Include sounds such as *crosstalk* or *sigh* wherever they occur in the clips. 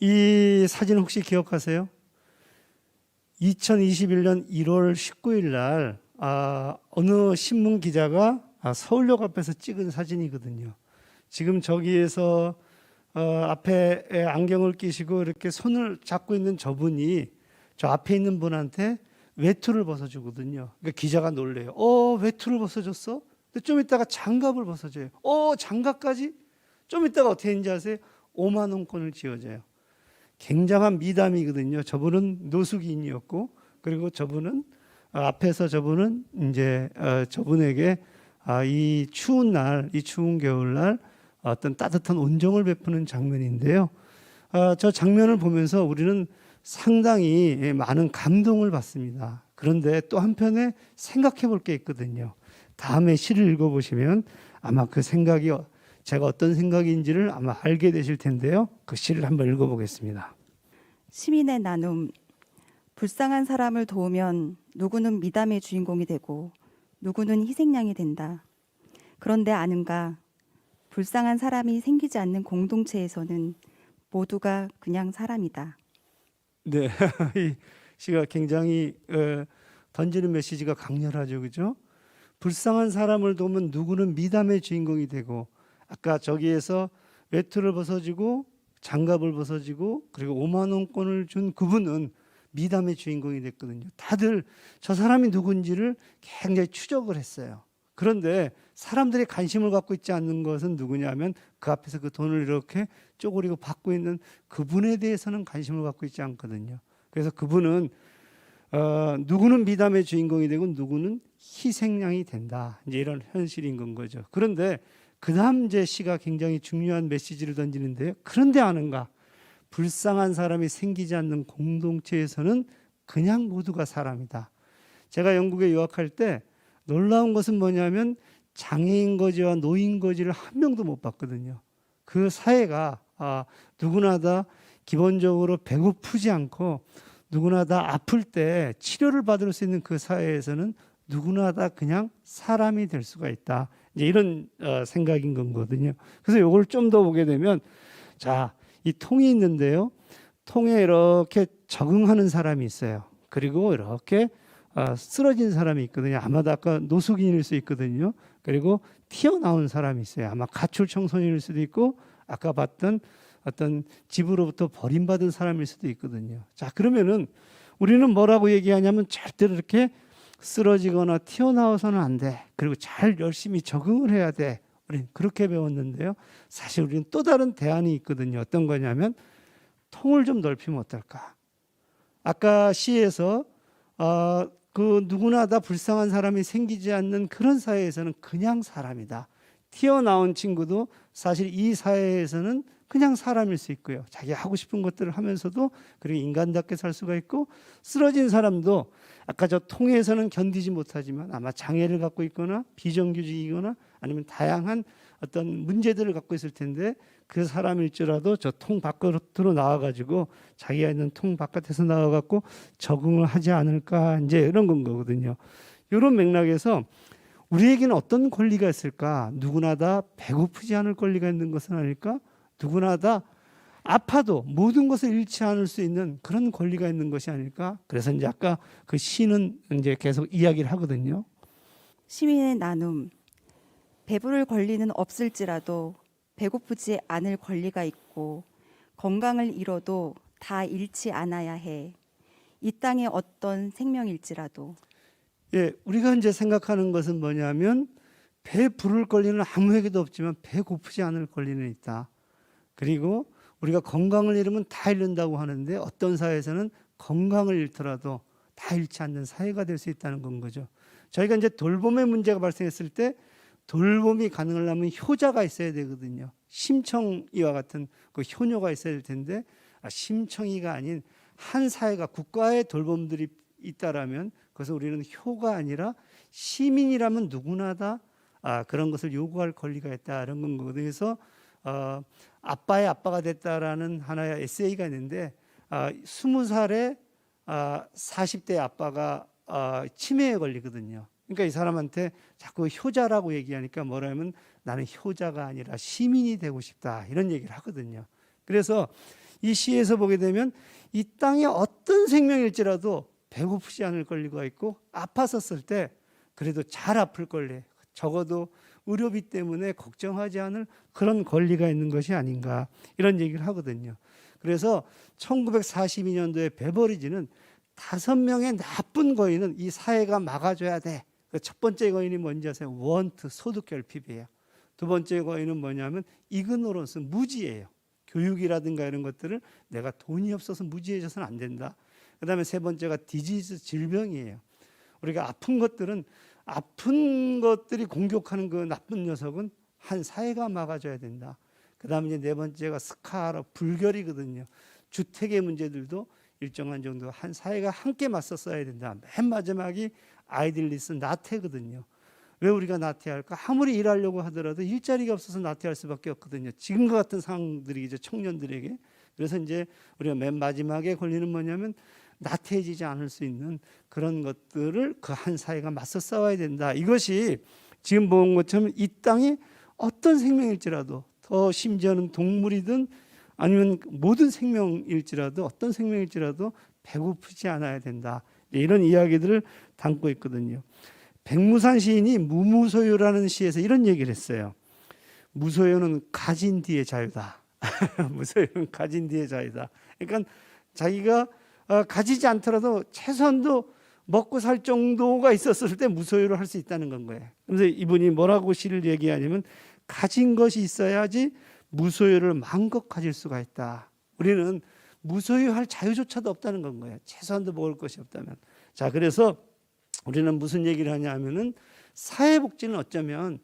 이 사진 혹시 기억하세요? 2021년 1월 19일 날 아, 어느 신문 기자가 아, 서울역 앞에서 찍은 사진이거든요. 지금 저기에서 어, 앞에 안경을 끼시고 이렇게 손을 잡고 있는 저분이 저 앞에 있는 분한테 외투를 벗어주거든요. 그러니까 기자가 놀래요. 어, 외투를 벗어줬어? 근데 좀 있다가 장갑을 벗어줘요. 어, 장갑까지? 좀 있다가 어떻게 했는지 아세요? 5만 원권을 지어줘요. 굉장한 미담이거든요. 저분은 노숙인이었고, 그리고 저분은 어, 앞에서 저분은 이제 어, 저분에게 아, 이 추운 날, 이 추운 겨울날 어떤 따뜻한 온정을 베푸는 장면인데요. 아, 저 장면을 보면서 우리는 상당히 예, 많은 감동을 받습니다. 그런데 또 한편에 생각해 볼 게 있거든요. 다음에 시를 읽어보시면 아마 그 생각이 어- 제가 어떤 생각인지를 아마 알게 되실 텐데요. 그 시를 한번 읽어보겠습니다. 시민의 나눔. 불쌍한 사람을 도우면 누구는 미담의 주인공이 되고 누구는 희생양이 된다. 그런데 아는가? 불쌍한 사람이 생기지 않는 공동체에서는 모두가 그냥 사람이다. 네, *laughs* 이 시가 굉장히 어, 던지는 메시지가 강렬하죠, 그죠? 불쌍한 사람을 도우면 누구는 미담의 주인공이 되고 아까 저기에서 외투를 벗어지고 장갑을 벗어지고 그리고 5만 원권을 준 그분은 미담의 주인공이 됐거든요. 다들 저 사람이 누군지를 굉장히 추적을 했어요. 그런데 사람들이 관심을 갖고 있지 않는 것은 누구냐면 그 앞에서 그 돈을 이렇게 쪼그리고 받고 있는 그분에 대해서는 관심을 갖고 있지 않거든요. 그래서 그분은 어, 누구는 미담의 주인공이 되고 누구는 희생양이 된다. 이제 이런 현실인 건 거죠. 그런데 그 다음 제 시가 굉장히 중요한 메시지를 던지는데요. 그런데 아는가? 불쌍한 사람이 생기지 않는 공동체에서는 그냥 모두가 사람이다. 제가 영국에 유학할 때 놀라운 것은 뭐냐면 장애인 거지와 노인 거지를 한 명도 못 봤거든요. 그 사회가 아, 누구나 다 기본적으로 배고프지 않고 누구나 다 아플 때 치료를 받을 수 있는 그 사회에서는 누구나 다 그냥 사람이 될 수가 있다. 이제 이런 어, 생각인 거거든요. 그래서 이걸 좀 더 보게 되면 자, 이 통이 있는데요. 통에 이렇게 적응하는 사람이 있어요. 그리고 이렇게 어, 쓰러진 사람이 있거든요. 아마도 아까 노숙인일 수 있거든요. 그리고 튀어나온 사람이 있어요. 아마 가출 청소년일 수도 있고 아까 봤던 어떤 집으로부터 버림받은 사람일 수도 있거든요. 자, 그러면은 우리는 뭐라고 얘기하냐면 절대로 이렇게 쓰러지거나 튀어나와서는 안 돼. 그리고 잘 열심히 적응을 해야 돼. 우리는 그렇게 배웠는데요. 사실 우리는 또 다른 대안이 있거든요. 어떤 거냐면 통을 좀 넓히면 어떨까? 아까 시에서 어, 그 누구나 다 불쌍한 사람이 생기지 않는 그런 사회에서는 그냥 사람이다. 튀어나온 친구도 사실 이 사회에서는 그냥 사람일 수 있고요. 자기 하고 싶은 것들을 하면서도 그리고 인간답게 살 수가 있고 쓰러진 사람도 아까 저 통에서는 견디지 못하지만 아마 장애를 갖고 있거나 비정규직이거나 아니면 다양한 어떤 문제들을 갖고 있을 텐데 그 사람일지라도 저 통 바깥으로 나와가지고 자기가 있는 통 바깥에서 나와갖고 적응을 하지 않을까 이제 이런 건 거거든요. 이런 맥락에서 우리에게는 어떤 권리가 있을까? 누구나 다 배고프지 않을 권리가 있는 것은 아닐까? 누구나 다 아파도 모든 것을 잃지 않을 수 있는 그런 권리가 있는 것이 아닐까? 그래서 이제 아까 그 시는 이제 계속 이야기를 하거든요. 시민의 나눔. 배부를 권리는 없을지라도 배고프지 않을 권리가 있고 건강을 잃어도 다 잃지 않아야 해. 이 땅의 어떤 생명일지라도 예, 우리가 이제 생각하는 것은 뭐냐면 배 부를 권리는 아무에게도 없지만 배 고프지 않을 권리는 있다. 그리고 우리가 건강을 잃으면 다 잃는다고 하는데 어떤 사회에서는 건강을 잃더라도 다 잃지 않는 사회가 될 수 있다는 건 거죠. 저희가 이제 돌봄의 문제가 발생했을 때 돌봄이 가능하려면 효자가 있어야 되거든요. 심청이와 같은 그 효녀가 있어야 될 텐데 아, 심청이가 아닌 한 사회가 국가의 돌봄들이 있다라면 그것을 우리는 효가 아니라 시민이라면 누구나 다 아, 그런 것을 요구할 권리가 있다 이런 건 거거든요. 그래서 어, 아빠의 아빠가 됐다라는 하나의 에세이가 있는데 아, 20살에 아, 40대 아빠가 아, 치매에 걸리거든요. 그러니까 이 사람한테 자꾸 효자라고 얘기하니까 뭐라면 나는 효자가 아니라 시민이 되고 싶다 이런 얘기를 하거든요. 그래서 이 시에서 보게 되면 이 땅에 어떤 생명일지라도 배고프지 않을 권리가 있고 아팠었을 때 그래도 잘 아플 권리 적어도 의료비 때문에 걱정하지 않을 그런 권리가 있는 것이 아닌가 이런 얘기를 하거든요. 그래서 1942년도에 베버리지는 다섯 명의 나쁜 거인은 이 사회가 막아줘야 돼. 그 첫 번째 거인이 뭔지 아세요? 원트 소득 결핍이에요. 두 번째 거인은 뭐냐면 이그노런스 무지예요. 교육이라든가 이런 것들을 내가 돈이 없어서 무지해져서는 안 된다. 그다음에 세 번째가 디지즈 질병이에요. 우리가 아픈 것들은 아픈 것들이 공격하는 그 나쁜 녀석은 한 사회가 막아줘야 된다. 그다음에 이제 네 번째가 스카라 불결이거든요. 주택의 문제들도 일정한 정도 한 사회가 함께 맞서 써야 된다. 맨 마지막이 아이들리스 나태거든요. 왜 우리가 나태할까? 아무리 일하려고 하더라도 일자리가 없어서 나태할 수밖에 없거든요. 지금과 같은 상황들이 이제 청년들에게 그래서 이제 우리가 맨 마지막에 권리는 뭐냐면 나태해지지 않을 수 있는 그런 것들을 그 한 사회가 맞서 싸워야 된다. 이것이 지금 본 것처럼 이 땅에 어떤 생명일지라도 더 심지어는 동물이든 아니면 모든 생명일지라도 어떤 생명일지라도 배고프지 않아야 된다. 이런 이야기들을 담고 있거든요. 백무산 시인이 무무소유라는 시에서 이런 얘기를 했어요. 무소유는 가진 뒤의 자유다. *laughs* 무소유는 가진 뒤의 자유다. 그러니까 자기가 어, 가지지 않더라도 최소한도 먹고 살 정도가 있었을 때 무소유를 할 수 있다는 건 거예요. 그래서 이분이 뭐라고 시를 얘기하냐면 가진 것이 있어야지 무소유를 마음껏 가질 수가 있다. 우리는 무소유할 자유조차도 없다는 건 거예요. 최소한도 먹을 것이 없다면. 자, 그래서 우리는 무슨 얘기를 하냐 하면은 사회복지는 어쩌면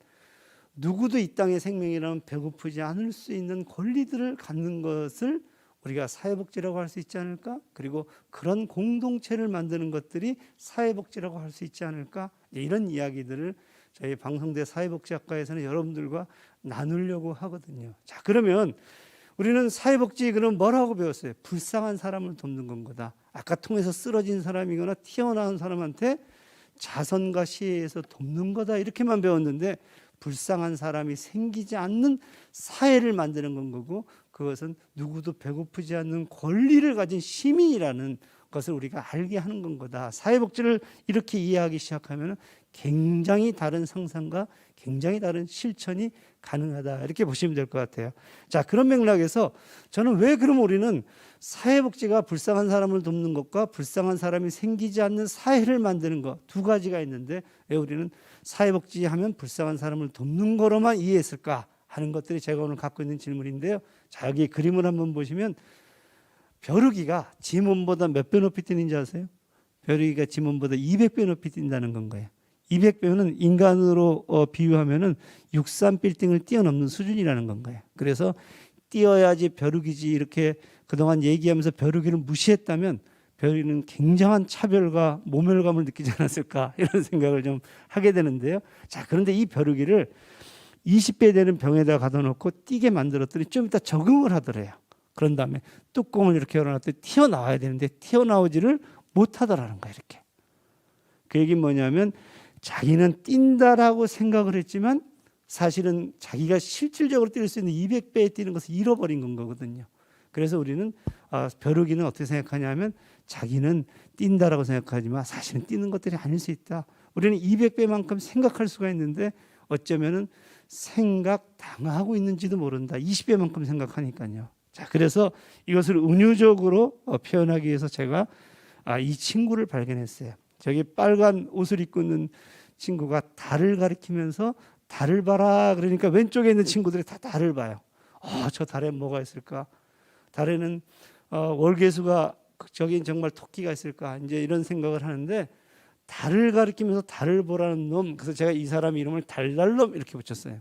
누구도 이 땅의 생명이라면 배고프지 않을 수 있는 권리들을 갖는 것을 우리가 사회복지라고 할 수 있지 않을까? 그리고 그런 공동체를 만드는 것들이 사회복지라고 할 수 있지 않을까? 이런 이야기들을 저희 방송대 사회복지학과에서는 여러분들과 나누려고 하거든요. 자, 그러면 우리는 사회복지 그럼 뭐라고 배웠어요? 불쌍한 사람을 돕는 건 거다. 아까 통해서 쓰러진 사람이거나 튀어나온 사람한테 자선과 시혜에서 돕는 거다. 이렇게만 배웠는데 불쌍한 사람이 생기지 않는 사회를 만드는 건 거고 그것은 누구도 배고프지 않는 권리를 가진 시민이라는 것을 우리가 알게 하는 건 거다. 사회복지를 이렇게 이해하기 시작하면 굉장히 다른 상상과 굉장히 다른 실천이 가능하다. 이렇게 보시면 될 것 같아요. 자, 그런 맥락에서 저는 왜 그럼 우리는 사회복지가 불쌍한 사람을 돕는 것과 불쌍한 사람이 생기지 않는 사회를 만드는 것 두 가지가 있는데 왜 우리는 사회복지 하면 불쌍한 사람을 돕는 거로만 이해했을까 하는 것들이 제가 오늘 갖고 있는 질문인데요. 자, 여기 그림을 한번 보시면 벼룩이가 지문보다 몇 배 높이 뛰는지 아세요? 벼룩이가 지문보다 200배 높이 뛴다는 건 거예요. 200배는 인간으로 어, 비유하면은 63 빌딩을 뛰어넘는 수준이라는 건 거예요. 그래서 뛰어야지 벼룩이지 이렇게 그동안 얘기하면서 벼룩이를 무시했다면 벼룩이는 굉장한 차별과 모멸감을 느끼지 않았을까 *laughs* 이런 생각을 좀 하게 되는데요. 자, 그런데 이 벼룩이를 20배 되는 병에다 가둬 놓고 뛰게 만들었더니 좀 이따 적응을 하더래요. 그런 다음에 뚜껑을 이렇게 열어놨더니 튀어나와야 되는데 튀어나오지를 못하더라는 거예요. 이렇게. 그 얘기는 뭐냐면 자기는 뛴다라고 생각을 했지만 사실은 자기가 실질적으로 뛸 수 있는 200배에 뛰는 것을 잃어버린 건 거거든요. 그래서 우리는 아, 벼룩이는 어떻게 생각하냐면 자기는 뛴다라고 생각하지만 사실은 뛰는 것들이 아닐 수 있다. 우리는 200배만큼 생각할 수가 있는데 어쩌면은 생각 당하고 있는지도 모른다. 20배만큼 생각하니까요. 자, 그래서 이것을 은유적으로 어, 표현하기 위해서 제가 아, 이 친구를 발견했어요. 저기 빨간 옷을 입고 있는 친구가 달을 가리키면서 달을 봐라 그러니까 왼쪽에 있는 친구들이 다 달을 봐요. 어, 저 달에 뭐가 있을까? 달에는 어, 월계수가 저긴 정말 토끼가 있을까? 이제 이런 생각을 하는데 달을 가리키면서 달을 보라는 놈. 그래서 제가 이 사람 이름을 달달놈 이렇게 붙였어요.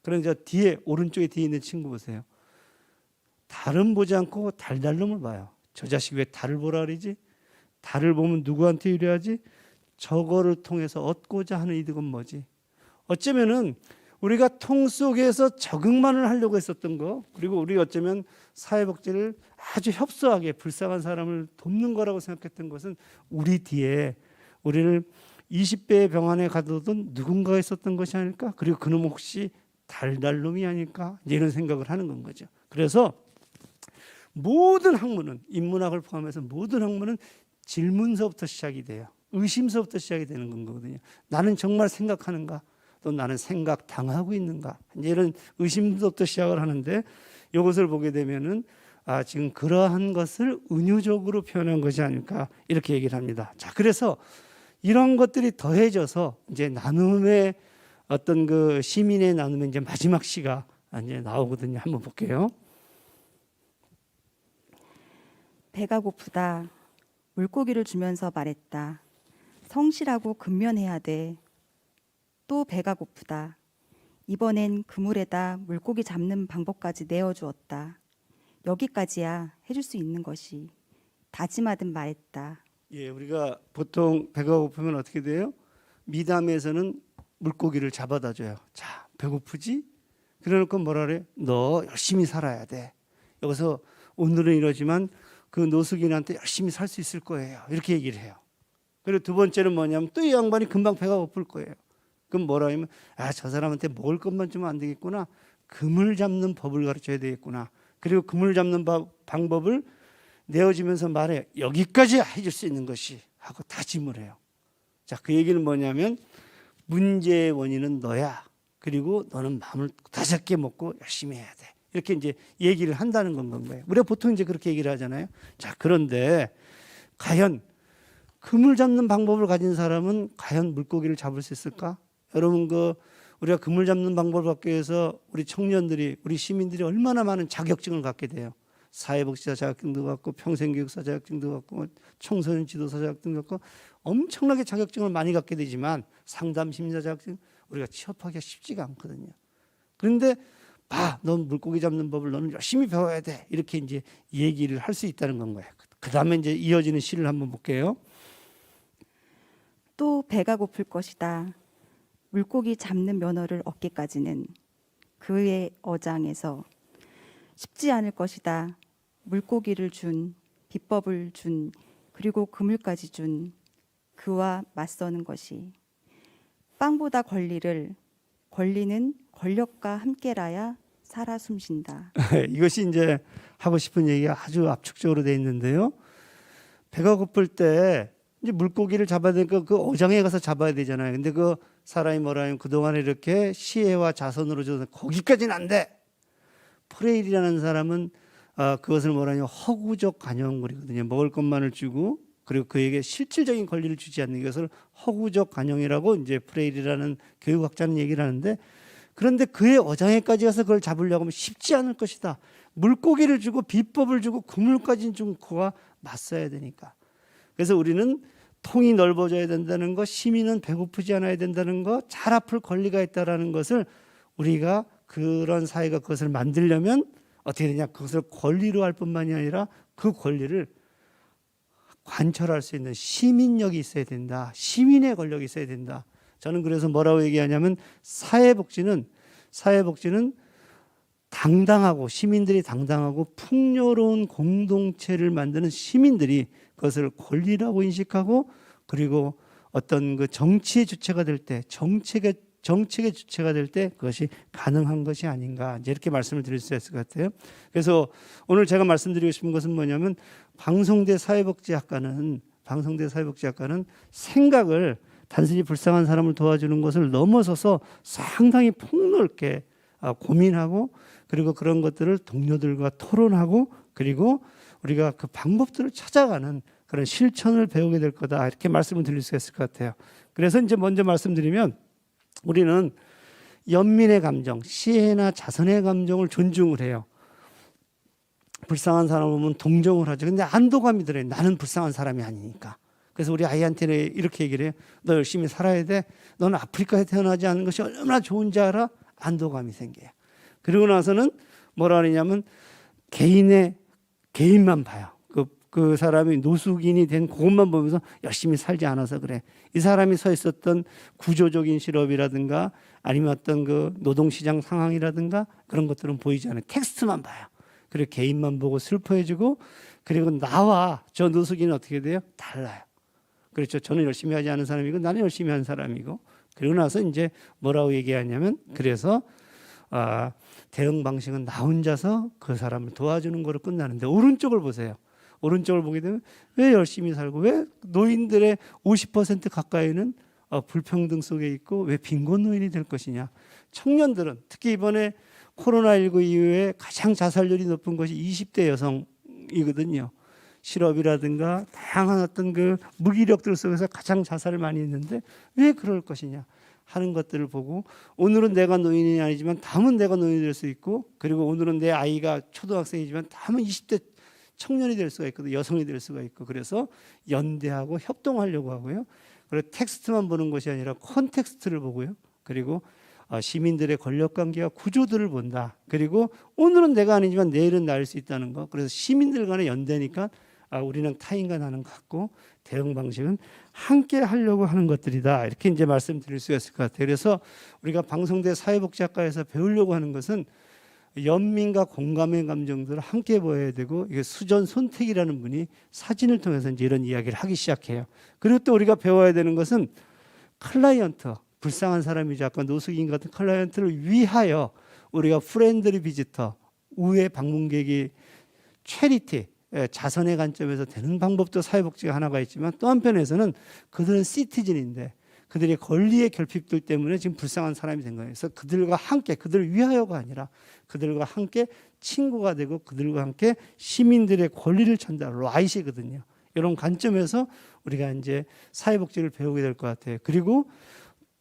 그런데 저 뒤에 오른쪽에 뒤에 있는 친구 보세요. 달은 보지 않고 달달놈을 봐요. 저 자식 왜 달을 보라 그러지? 달을 보면 누구한테 유리하지? 저거를 통해서 얻고자 하는 이득은 뭐지? 어쩌면은 우리가 통 속에서 적응만을 하려고 했었던 거, 그리고 우리 어쩌면 사회복지를 아주 협소하게 불쌍한 사람을 돕는 거라고 생각했던 것은 우리 뒤에 우리를 20배의 병원에 가둬둔 누군가가 있었던 것이 아닐까? 그리고 그놈 혹시 달달놈이 아닐까? 이런 생각을 하는 건 거죠. 그래서 모든 학문은 인문학을 포함해서 모든 학문은 질문서부터 시작이 돼요. 의심서부터 시작이 되는 거거든요. 나는 정말 생각하는가? 또 나는 생각 당하고 있는가? 이런 의심서부터 시작을 하는데 이것을 보게 되면은 아 지금 그러한 것을 은유적으로 표현한 것이 아닐까 이렇게 얘기를 합니다. 자 그래서 이런 것들이 더해져서 이제 나눔의 어떤 그 시민의 나눔의 이제 마지막 시가 이제 나오거든요. 한번 볼게요. 배가 고프다. 물고기를 주면서 말했다. 성실하고 근면해야 돼. 또 배가 고프다. 이번엔 그물에다 물고기 잡는 방법까지 내어주었다. 여기까지야 해줄 수 있는 것이. 다짐하듯 말했다. 예, 우리가 보통 배가 고프면 어떻게 돼요? 미담에서는 물고기를 잡아다 줘요. 자, 배고프지? 그래놓고 뭐라 그래? 너 열심히 살아야 돼. 여기서 오늘은 이러지만 그 노숙인한테 열심히 살 수 있을 거예요. 이렇게 얘기를 해요. 그리고 두 번째는 뭐냐면 또 이 양반이 금방 배가 고플 거예요. 그럼 뭐라 하면 아, 저 사람한테 먹을 것만 주면 안 되겠구나. 그물 잡는 법을 가르쳐야 되겠구나. 그리고 그물 잡는 바- 방법을 내어주면서 말해 여기까지 해줄 수 있는 것이 하고 다짐을 해요. 자, 그 얘기는 뭐냐면 문제의 원인은 너야. 그리고 너는 마음을 다잡게 먹고 열심히 해야 돼. 이렇게 이제 얘기를 한다는 건 거예요. 우리가 보통 이제 그렇게 얘기를 하잖아요. 자, 그런데 과연 그물 잡는 방법을 가진 사람은 과연 물고기를 잡을 수 있을까? 여러분 그 우리가 그물 잡는 방법을 갖기 위해서 우리 청년들이 우리 시민들이 얼마나 많은 자격증을 갖게 돼요. 사회복지사 자격증도 갖고 평생교육사 자격증도 갖고 뭐 청소년 지도사 자격증도 갖고 엄청나게 자격증을 많이 갖게 되지만 상담 심리사 자격증 우리가 취업하기가 쉽지가 않거든요. 그런데 봐, 넌 물고기 잡는 법을 너는 열심히 배워야 돼. 이렇게 이제 얘기를 할 수 있다는 건 거예요. 그 다음에 이제 이어지는 시를 한번 볼게요. 또 배가 고플 것이다. 물고기 잡는 면허를 얻기까지는 그의 어장에서 쉽지 않을 것이다. 물고기를 준, 비법을 준, 그리고 그물까지 준 그와 맞서는 것이 빵보다 권리를 권리는 권력과 함께라야 살아 숨쉰다. *laughs* 이것이 이제 하고 싶은 얘기가 아주 압축적으로 돼 있는데요. 배가 고플 때 이제 물고기를 잡아야 되니까 그 어장에 가서 잡아야 되잖아요. 근데 그 사람이 뭐라 하면 그동안에 이렇게 시혜와 자선으로 줘서 거기까지는 안 돼. 프레일이라는 사람은 아, 그것을 뭐라 하냐면 허구적 관용물이거든요. 먹을 것만을 주고 그리고 그에게 실질적인 권리를 주지 않는 것을 허구적 관용이라고 이제 프레일이라는 교육학자는 얘기를 하는데 그런데 그의 어장에까지 가서 그걸 잡으려고 하면 쉽지 않을 것이다. 물고기를 주고 비법을 주고 그물까지 좀 그와 맞서야 되니까. 그래서 우리는 통이 넓어져야 된다는 것, 시민은 배고프지 않아야 된다는 것, 잘 아플 권리가 있다라는 것을 우리가 그런 사회가 그것을 만들려면 어떻게 되냐? 그것을 권리로 할 뿐만이 아니라 그 권리를 관철할 수 있는 시민력이 있어야 된다. 시민의 권력이 있어야 된다. 저는 그래서 뭐라고 얘기하냐면 사회복지는 사회복지는 당당하고 시민들이 당당하고 풍요로운 공동체를 만드는 시민들이 그것을 권리라고 인식하고 그리고 어떤 그 정치의 주체가 될 때 정책의 정책의 주체가 될 때 그것이 가능한 것이 아닌가 이렇게 말씀을 드릴 수 있을 것 같아요. 그래서 오늘 제가 말씀드리고 싶은 것은 뭐냐면 방송대 사회복지학과는 방송대 사회복지학과는 생각을 단순히 불쌍한 사람을 도와주는 것을 넘어서서 상당히 폭넓게 아, 고민하고 그리고 그런 것들을 동료들과 토론하고 그리고 우리가 그 방법들을 찾아가는 그런 실천을 배우게 될 거다 이렇게 말씀을 드릴 수 있을 것 같아요. 그래서 이제 먼저 말씀드리면 우리는 연민의 감정, 시혜나 자선의 감정을 존중을 해요. 불쌍한 사람을 보면 동정을 하죠. 근데 안도감이 들어요. 나는 불쌍한 사람이 아니니까. 그래서 우리 아이한테는 이렇게 얘기를 해요. 너 열심히 살아야 돼. 너는 아프리카에 태어나지 않은 것이 얼마나 좋은지 알아? 안도감이 생겨요. 그리고 나서는 뭐라 하느냐면 개인의 개인만 봐요. 그, 그 사람이 노숙인이 된 그것만 보면서 열심히 살지 않아서 그래. 이 사람이 서 있었던 구조적인 실업이라든가 아니면 어떤 그 노동시장 상황이라든가 그런 것들은 보이지 않아요. 텍스트만 봐요. 그리고 개인만 보고 슬퍼해주고 그리고 나와 저 노숙인은 어떻게 돼요? 달라요. 그렇죠. 저는 열심히 하지 않은 사람이고 나는 열심히 한 사람이고 그리고 나서 이제 뭐라고 얘기하냐면 그래서 아, 대응 방식은 나 혼자서 그 사람을 도와주는 거로 끝나는데 오른쪽을 보세요. 오른쪽을 보게 되면 왜 열심히 살고 왜 노인들의 50% 가까이는 어, 불평등 속에 있고 왜 빈곤 노인이 될 것이냐? 청년들은 특히 이번에 코로나19 이후에 가장 자살률이 높은 것이 20대 여성이거든요. 실업이라든가 다양한 어떤 그 무기력들 속에서 가장 자살을 많이 했는데 왜 그럴 것이냐 하는 것들을 보고 오늘은 내가 노인이 아니지만 다음은 내가 노인이 될 수 있고 그리고 오늘은 내 아이가 초등학생이지만 다음은 20대 청년이 될 수가 있거든 여성이 될 수가 있고 그래서 연대하고 협동하려고 하고요. 그리고 텍스트만 보는 것이 아니라 콘텍스트를 보고요. 그리고 어, 시민들의 권력 관계와 구조들을 본다. 그리고 오늘은 내가 아니지만 내일은 나일 수 있다는 거. 그래서 시민들 간의 연대니까 아, 우리는 타인과 나는 같고 대응 방식은 함께 하려고 하는 것들이다. 이렇게 이제 말씀드릴 수가 있을 것 같아요. 그래서 우리가 방송대 사회복지학과에서 배우려고 하는 것은 연민과 공감의 감정들을 함께 보여야 되고 이게 수전 손택이라는 분이 사진을 통해서 이제 이런 이야기를 하기 시작해요. 그리고 또 우리가 배워야 되는 것은 클라이언트 불쌍한 사람이죠. 아까 노숙인 같은 클라이언트를 위하여 우리가 프렌드리 비지터 우회 방문객이 체리티 예, 자선의 관점에서 되는 방법도 사회복지가 하나가 있지만 또 한편에서는 그들은 시티즌인데 그들의 권리의 결핍들 때문에 지금 불쌍한 사람이 된 거예요. 그래서 그들과 함께 그들을 위하여가 아니라 그들과 함께 친구가 되고 그들과 함께 시민들의 권리를 전달 라이시거든요. 이런 관점에서 우리가 이제 사회복지를 배우게 될 것 같아요. 그리고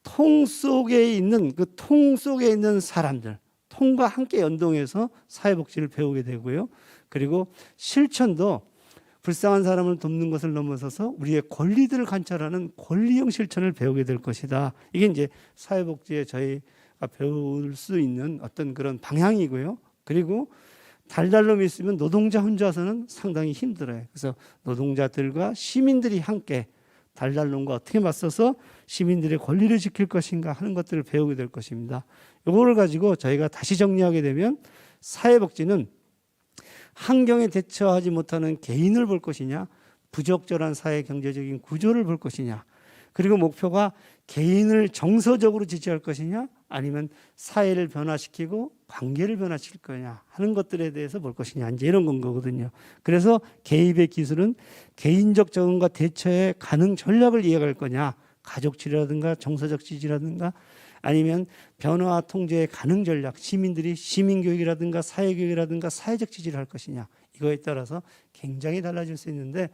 통 속에 있는 그 통 속에 있는 사람들, 통과 함께 연동해서 사회복지를 배우게 되고요. 그리고 실천도 불쌍한 사람을 돕는 것을 넘어서서 우리의 권리들을 관찰하는 권리형 실천을 배우게 될 것이다. 이게 이제 사회복지에 저희가 배울 수 있는 어떤 그런 방향이고요. 그리고 달달놈이 있으면 노동자 혼자서는 상당히 힘들어요. 그래서 노동자들과 시민들이 함께 달달놈과 어떻게 맞서서 시민들의 권리를 지킬 것인가 하는 것들을 배우게 될 것입니다. 이거를 가지고 저희가 다시 정리하게 되면 사회복지는 환경에 대처하지 못하는 개인을 볼 것이냐, 부적절한 사회 경제적인 구조를 볼 것이냐, 그리고 목표가 개인을 정서적으로 지지할 것이냐, 아니면 사회를 변화시키고 관계를 변화시킬 거냐 하는 것들에 대해서 볼 것이냐 이제 이런 건 거거든요. 그래서 개입의 기술은 개인적 적응과 대처에 가능 전략을 이해할 거냐, 가족 치료라든가 정서적 지지라든가 아니면 변화와 통제의 가능 전략, 시민들이 시민 교육이라든가 사회 교육이라든가 사회적 지지를 할 것이냐 이거에 따라서 굉장히 달라질 수 있는데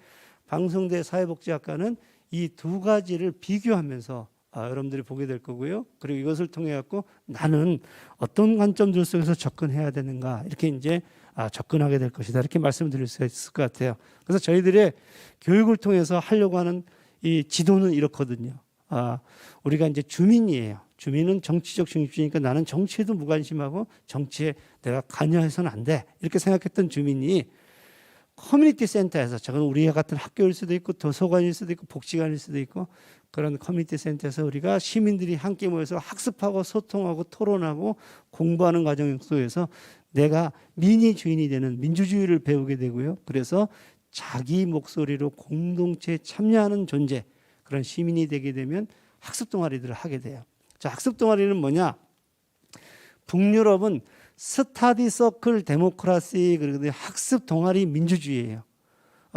방송대 사회복지학과는 이 두 가지를 비교하면서 아, 여러분들이 보게 될 거고요. 그리고 이것을 통해 갖고 나는 어떤 관점들 속에서 접근해야 되는가 이렇게 이제 아, 접근하게 될 것이다 이렇게 말씀드릴 수 있을 것 같아요. 그래서 저희들의 교육을 통해서 하려고 하는 이 지도는 이렇거든요. 아, 우리가 이제 주민이에요. 주민은 정치적 중립주의니까 나는 정치에도 무관심하고 정치에 내가 관여해서는 안 돼. 이렇게 생각했던 주민이 커뮤니티 센터에서 저건 우리와 같은 학교일 수도 있고 도서관일 수도 있고 복지관일 수도 있고 그런 커뮤니티 센터에서 우리가 시민들이 함께 모여서 학습하고 소통하고 토론하고 공부하는 과정 속에서 내가 미니 주인이 되는 민주주의를 배우게 되고요. 그래서 자기 목소리로 공동체에 참여하는 존재 그런 시민이 되게 되면 학습 동아리들을 하게 돼요. 자, 학습 동아리는 뭐냐? 북유럽은 스타디 서클 데모크라시 그리고 학습 동아리 민주주의예요.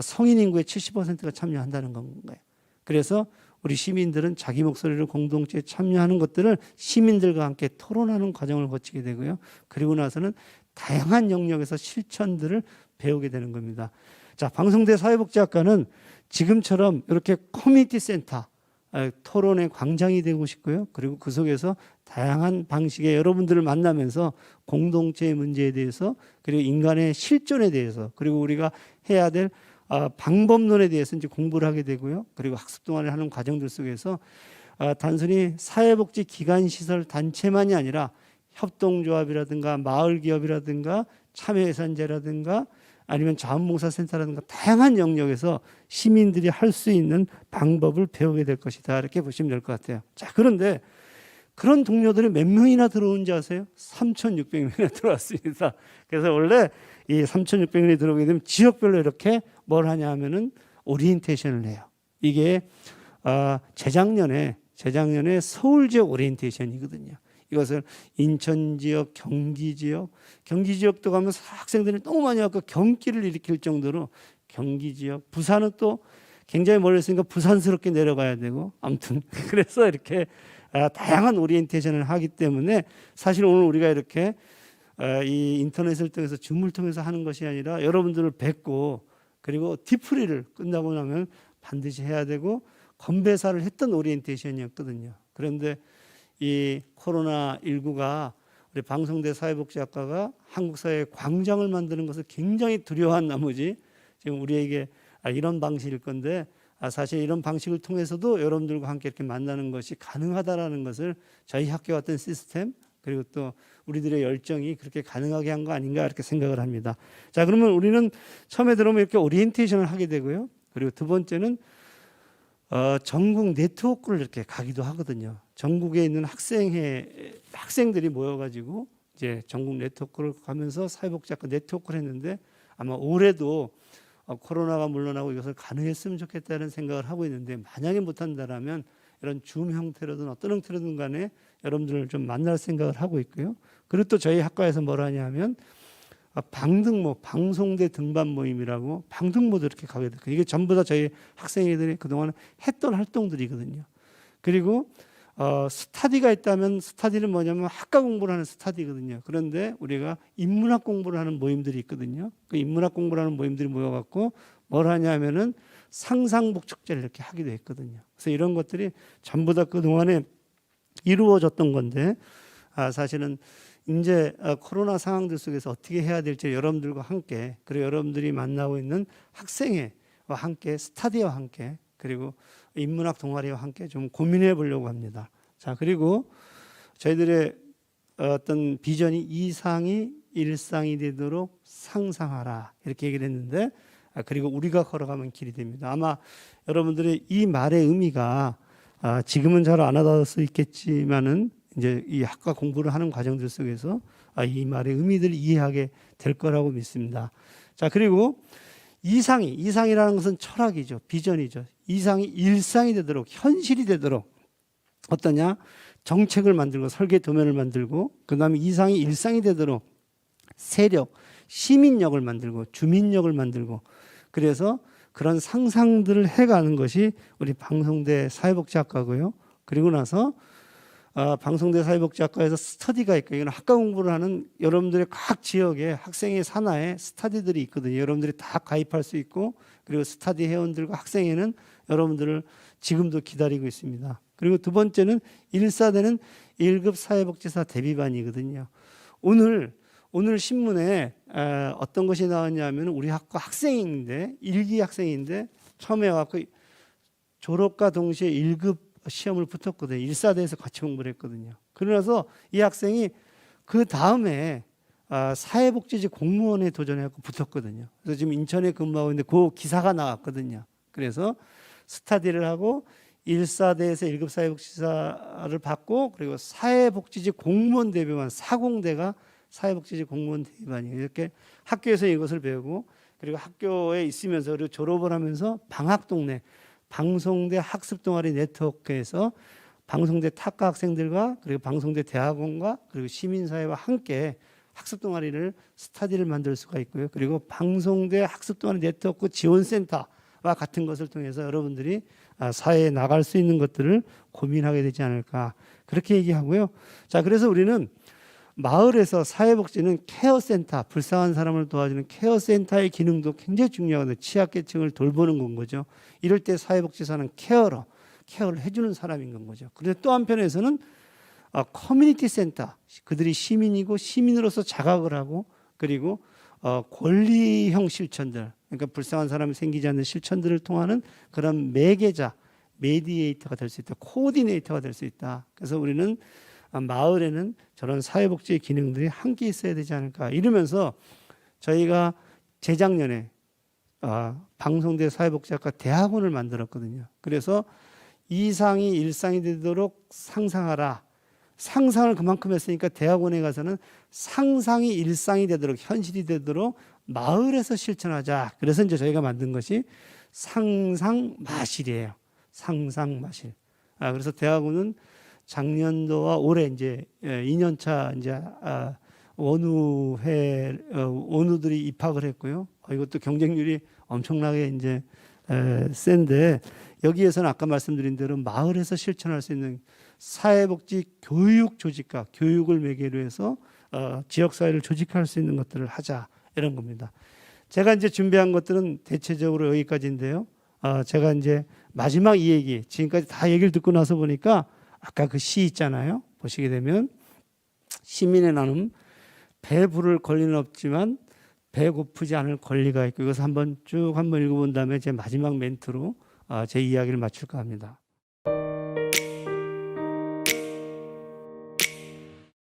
성인 인구의 70%가 참여한다는 건가요. 그래서 우리 시민들은 자기 목소리를 공동체에 참여하는 것들을 시민들과 함께 토론하는 과정을 거치게 되고요. 그리고 나서는 다양한 영역에서 실천들을 배우게 되는 겁니다. 자, 방송대 사회복지학과는 지금처럼 이렇게 커뮤니티 센터, 아, 토론의 광장이 되고 싶고요. 그리고 그 속에서 다양한 방식의 여러분들을 만나면서 공동체의 문제에 대해서 그리고 인간의 실존에 대해서 그리고 우리가 해야 될 아, 방법론에 대해서 이제 공부를 하게 되고요. 그리고 학습 동안을 하는 과정들 속에서 아, 단순히 사회복지 기관 시설 단체만이 아니라 협동조합이라든가 마을 기업이라든가 참여예산제라든가 아니면 자원봉사센터라든가 다양한 영역에서 시민들이 할 수 있는 방법을 배우게 될 것이다 이렇게 보시면 될 것 같아요. 자 그런데 그런 동료들이 몇 명이나 들어온지 아세요? 3,600명이나 *laughs* 들어왔습니다. 그래서 원래 이 3,600명이 들어오게 되면 지역별로 이렇게 뭘 하냐 하면은 오리엔테이션을 해요. 이게 아, 재작년에 재작년에 서울 지역 오리엔테이션이거든요. 이 이것을 인천 지역, 경기 지역, 경기 지역도 가면 학생들이 너무 많이 와서 경기를 일으킬 정도로 경기 지역, 부산은 또 굉장히 멀리 있으니까 부산스럽게 내려가야 되고 아무튼 *laughs* 그래서 이렇게 아, 다양한 오리엔테이션을 하기 때문에 사실 오늘 우리가 이렇게 아, 이 인터넷을 통해서 줌을 통해서 하는 것이 아니라 여러분들을 뵙고 그리고 디프리를 끝나고 나면 반드시 해야 되고 건배사를 했던 오리엔테이션이었거든요. 그런데 이 코로나 19가 우리 방송대 사회복지학과가 한국 사회의 광장을 만드는 것을 굉장히 두려워한 나머지 지금 우리에게 아, 이런 방식일 건데 아, 사실 이런 방식을 통해서도 여러분들과 함께 이렇게 만나는 것이 가능하다라는 것을 저희 학교 같은 시스템 그리고 또 우리들의 열정이 그렇게 가능하게 한 거 아닌가 이렇게 생각을 합니다. 자, 그러면 우리는 처음에 들어오면 이렇게 오리엔테이션을 하게 되고요. 그리고 두 번째는 어, 전국 네트워크를 이렇게 가기도 하거든요. 전국에 있는 학생회 학생들이 모여가지고 이제 전국 네트워크를 가면서 사회복지학과 네트워크를 했는데 아마 올해도 어, 코로나가 물러나고 이것을 가능했으면 좋겠다는 생각을 하고 있는데 만약에 못한다라면 이런 줌 형태로든 어떤 형태로든 간에 여러분들을 좀 만날 생각을 하고 있고요. 그리고 또 저희 학과에서 뭐라 하냐면 아, 방등모 방송대 등반 모임이라고 방등모도 이렇게 가게 돼요. 이게 전부 다 저희 학생회들이 그동안 했던 활동들이거든요. 그리고 어, 스타디가 있다면 스타디는 뭐냐면 학과 공부를 하는 스타디거든요. 그런데 우리가 인문학 공부를 하는 모임들이 있거든요. 그 인문학 공부를 하는 모임들이 모여갖고 뭘 하냐면은 상상복 축제를 이렇게 하기도 했거든요. 그래서 이런 것들이 전부 다 그동안에 이루어졌던 건데 아, 사실은 이제 어, 코로나 상황들 속에서 어떻게 해야 될지 여러분들과 함께 그리고 여러분들이 만나고 있는 학생회와 함께 스타디와 함께 그리고 인문학 동아리와 함께 좀 고민해 보려고 합니다. 자 그리고 저희들의 어떤 비전이 이상이 일상이 되도록 상상하라 이렇게 얘기를 했는데 아, 그리고 우리가 걸어가면 길이 됩니다. 아마 여러분들의 이 말의 의미가 아, 지금은 잘 안 와닿을 수 있겠지만은 이제 이 학과 공부를 하는 과정들 속에서 아, 이 말의 의미들을 이해하게 될 거라고 믿습니다. 자 그리고 이상이 이상이라는 것은 철학이죠, 비전이죠. 이상이 일상이 되도록 현실이 되도록 어떠냐 정책을 만들고 설계 도면을 만들고 그다음에 이상이 일상이 되도록 세력, 시민력을 만들고 주민력을 만들고 그래서 그런 상상들을 해가는 것이 우리 방송대 사회복지학과고요. 그리고 나서 아, 방송대 사회복지학과에서 스터디가 있고 이건 학과 공부를 하는 여러분들의 각 지역의 학생회 산하에 스터디들이 있거든요. 여러분들이 다 가입할 수 있고 그리고 스터디 회원들과 학생회는 여러분들을 지금도 기다리고 있습니다. 그리고 두 번째는 일사대는 1급 사회복지사 대비반이거든요. 오늘 오늘 신문에 에, 어떤 것이 나왔냐면 우리 학과 학생인데 일기 학생인데 처음에 와서 졸업과 동시에 1급 시험을 붙었거든요. 일사대에서 같이 공부를 했거든요. 그러나서 이 학생이 그 다음에 아, 사회복지직 공무원에 도전해갖고 붙었거든요. 그래서 지금 인천에 근무하고 있는데 그 기사가 나왔거든요. 그래서 스타디를 하고 일사대에서 1급 사회복지사를 받고 그리고 사회복지직 공무원 대비반 사공대가 사회복지직 공무원 대비반이에요. 이렇게 학교에서 이것을 배우고 그리고 학교에 있으면서 그리고 졸업을 하면서 방학 동네 방송대 학습 동아리 네트워크에서 방송대 탁과 학생들과 그리고 방송대 대학원과 그리고 시민사회와 함께 학습 동아리를 스타디를 만들 수가 있고요. 그리고 방송대 학습 동아리 네트워크 지원센터와 같은 것을 통해서 여러분들이 아, 사회에 나갈 수 있는 것들을 고민하게 되지 않을까 그렇게 얘기하고요. 자, 그래서 우리는 마을에서 사회복지는 케어센터, 불쌍한 사람을 도와주는 케어센터의 기능도 굉장히 중요하거든요. 취약계층을 돌보는 건 거죠. 이럴 때 사회복지사는 케어러, 케어를 해주는 사람인 건 거죠. 그런데 또 한편에서는 어, 커뮤니티 센터, 그들이 시민이고 시민으로서 자각을 하고 그리고 어, 권리형 실천들, 그러니까 불쌍한 사람이 생기지 않는 실천들을 통하는 그런 매개자, 메디에이터가 될 수 있다, 코디네이터가 될 수 있다. 그래서 우리는 아, 마을에는 저런 사회복지의 기능들이 함께 있어야 되지 않을까 이러면서 저희가 재작년에 아, 방송대 사회복지학과 대학원을 만들었거든요. 그래서 이상이 일상이 되도록 상상하라. 상상을 그만큼 했으니까 대학원에 가서는 상상이 일상이 되도록 현실이 되도록 마을에서 실천하자. 그래서 이제 저희가 만든 것이 상상 마실이에요. 상상 마실. 아, 그래서 대학원은 작년도와 올해 이제 2년차 이제 아, 원우회 어, 원우들이 입학을 했고요. 어, 이것도 경쟁률이 엄청나게 이제 에, 센데 여기에서는 아까 말씀드린 대로 마을에서 실천할 수 있는 사회복지 교육 조직과 교육을 매개로 해서 어, 지역 사회를 조직할 수 있는 것들을 하자 이런 겁니다. 제가 이제 준비한 것들은 대체적으로 여기까지인데요. 어, 제가 이제 마지막 이 얘기 지금까지 다 얘기를 듣고 나서 보니까 아까 그 시 있잖아요. 보시게 되면 시민의 나눔 배 부를 권리는 없지만 배 고프지 않을 권리가 있고 이것을 한번 쭉 한번 읽어본 다음에 제 마지막 멘트로 아, 제 이야기를 마칠까 합니다.